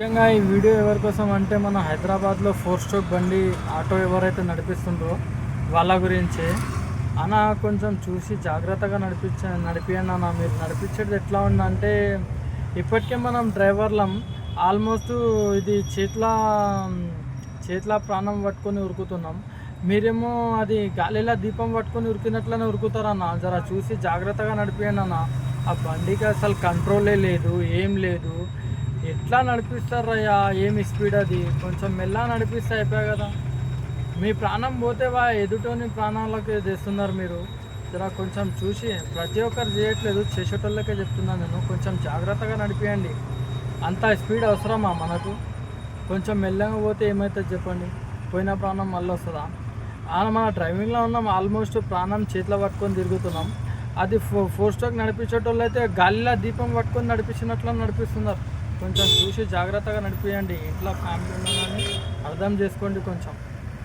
ముఖ్యంగా ఈ వీడియో ఎవరి కోసం అంటే మన హైదరాబాద్లో ఫోర్ స్ట్రోక్ బండి ఆటో ఎవరైతే నడిపిస్తుండ్రో వాళ్ళ గురించి. అన్న కొంచెం చూసి జాగ్రత్తగా నడిపించ నడిపియండి అన్న. మీరు నడిపించేది ఎట్లా ఉందంటే ఇప్పటికే మనం డ్రైవర్లం ఆల్మోస్ట్ ఇది చేతుల చేతుల ప్రాణం పట్టుకొని ఉరుకుతున్నాం. మీరేమో అది గాలిలో దీపం పట్టుకొని ఉరికినట్లనే ఉరుకుతారన్న. జర చూసి జాగ్రత్తగా నడిపియండి అన్న. ఆ బండికి అసలు కంట్రోలే లేదు ఏం లేదు. ఎట్లా నడిపిస్తారయ్యా? ఏమి స్పీడ్ అది? కొంచెం మెల్లగా నడిపిస్తే అయిపోయా కదా. మీ ప్రాణం పోతే వా ఎదుటోని ప్రాణాలకు తెస్తున్నారు మీరు. జర కొంచెం చూసి ప్రతి ఒక్కరు చేయట్లేదు చేసేటోళ్ళకే చెప్తున్నాను నేను. కొంచెం జాగ్రత్తగా నడిపియండి. అంత స్పీడ్ అవసరమా మనకు? కొంచెం మెల్లగా పోతే ఏమవుతుంది చెప్పండి? పోయిన ప్రాణం మళ్ళీ వస్తుందా? ఆ మన డ్రైవింగ్లో ఉన్నాం ఆల్మోస్ట్ ప్రాణం చేతిలో పట్టుకొని తిరుగుతున్నాం. అది ఫో ఫోర్ స్ట్రోక్ నడిపించేటోళ్ళు అయితే గాలిలో దీపం పట్టుకొని నడిపించినట్లు నడిపిస్తున్నారు. కొంచెం చూసి జాగ్రత్తగా నడిపియండి. ఇంట్లో ఫ్యామిలీ ఉన్నదని అర్థం చేసుకోండి కొంచెం.